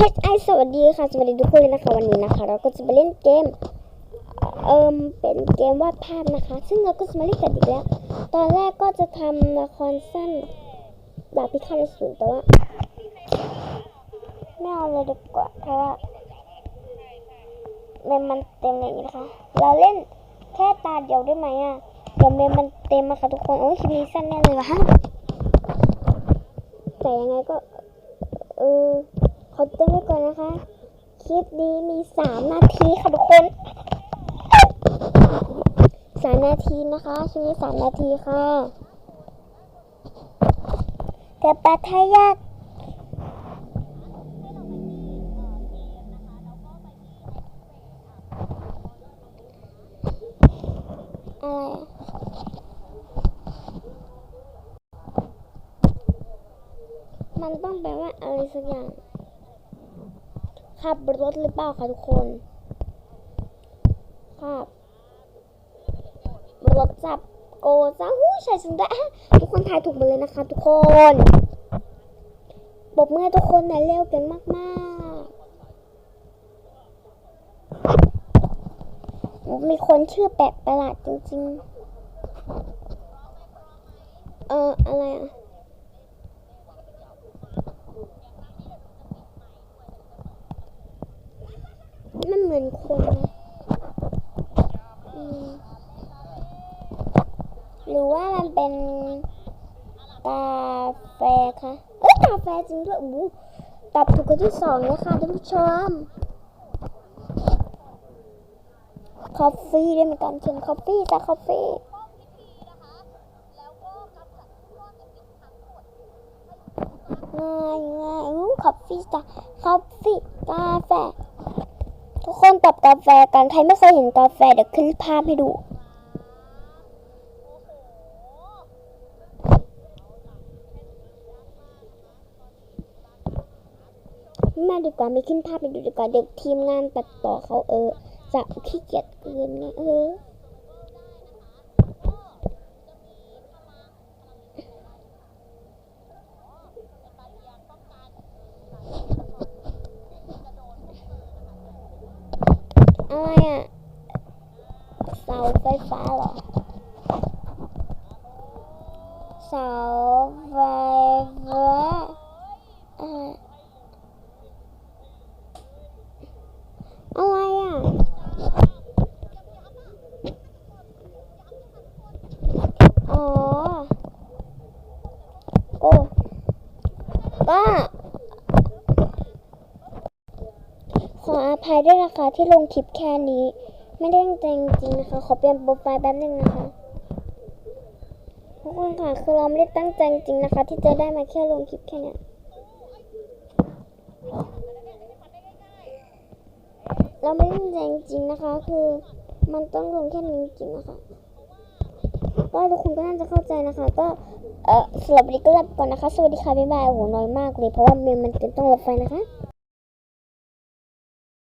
HI สวัสดีค่ะ สวัสดีทุกคนเลยนะคะวันนี้นะคะ เราก็จะมาเล่นเกม เอิมเป็นเกมวาดภาพนะคะ ซึ่งเราก็จะมาเล่นกันอีกแล้ว ตอนแรกก็จะทำละครสั้นดาบพิฆาตอสูรแต่ว่าไม่เอาเลยดีกว่าเพราะว่าเมมมันเต็มอย่างนี้นะคะ เราเล่นแค่ตาเดียวได้ไหมอะเดี๋ยวเมมมันเต็มอะค่ะทุกคนโอ้ยคลิปนี้สั้นแน่เลยวะฮะแต่ยังไงก็เออ อเตือนไว้ก่อนนะคะ คลิปนี้มีสามนาทีค่ะทุกคนสามนาทีนะคะคลิปนี้สามนาทีค่ะแต่ปัทยากอะไรมันต้องแปลว่าอะไรสักอย่าง ขับรถหรือเปล่าคะทุกคนขับรถจับโกจ้าหู้ใช่ฉันได้ทุกคนทายถูกหมดเลยนะคะ ทุกคนปบมือทุกคนนะเร็วเก่งมากๆ มีคนชื่อแปลกประหลาดจริงๆ เอออะไรอะ เหมือนคนนะหรือว่ามันเป็นกาแฟคะเอ้ยกาแฟจริงด้วยอู้ตอบถูกคนที่สองแล้วค่ะท่านผู้ชมคอฟฟี่ได้เหมือนกันเชิญคอฟฟี่จ้ะคอฟฟี่ง่ายง่ายอู้คอฟฟี่จ้ะคอฟฟี่กาแฟ ทุกคนตับกาแฟกัน ใครไม่เคยเห็นกาแฟเดี๋ยวขึ้นภาพให้ดู มาดีกว่าไม่ขึ้นภาพไปดูดีกว่าเดี๋ยวทีมงานตัดต่อเขาเออ จะขี้เกียจเกินไงเออ อะไรอะเสาไฟฟ้าเหรอเสาไฟฟ้าอะไรอะไรอะ อ๋อ โอ้ก็ ขออ ภัยด้วยนะคะที่ลงคลิปแค่นี้ ไม่ได้ตั้งใจจริงนะคะ ขอเปลี่ยนโปรไฟล์แป๊บนึงนะคะทุกคนค่ะคือเราไม่ได้ตั้งใจจริงนะคะ ที่จะได้มาแค่ลงคลิปแค่นี้เราไม่ได้ตั้งใจจริงนะคะ คือมันต้องลงแค่นี้จริงนะคะก็ทุกคนก็น่าจะเข้าใจนะคะ ก็เออสำหรับวันนี้ก็ลาไปก่อนนะคะ สวัสดีค่ะบ๊ายบายโอ้โหน้อยมากเลยเพราะว่าเมมมันเต็มต้องรถไฟนะคะ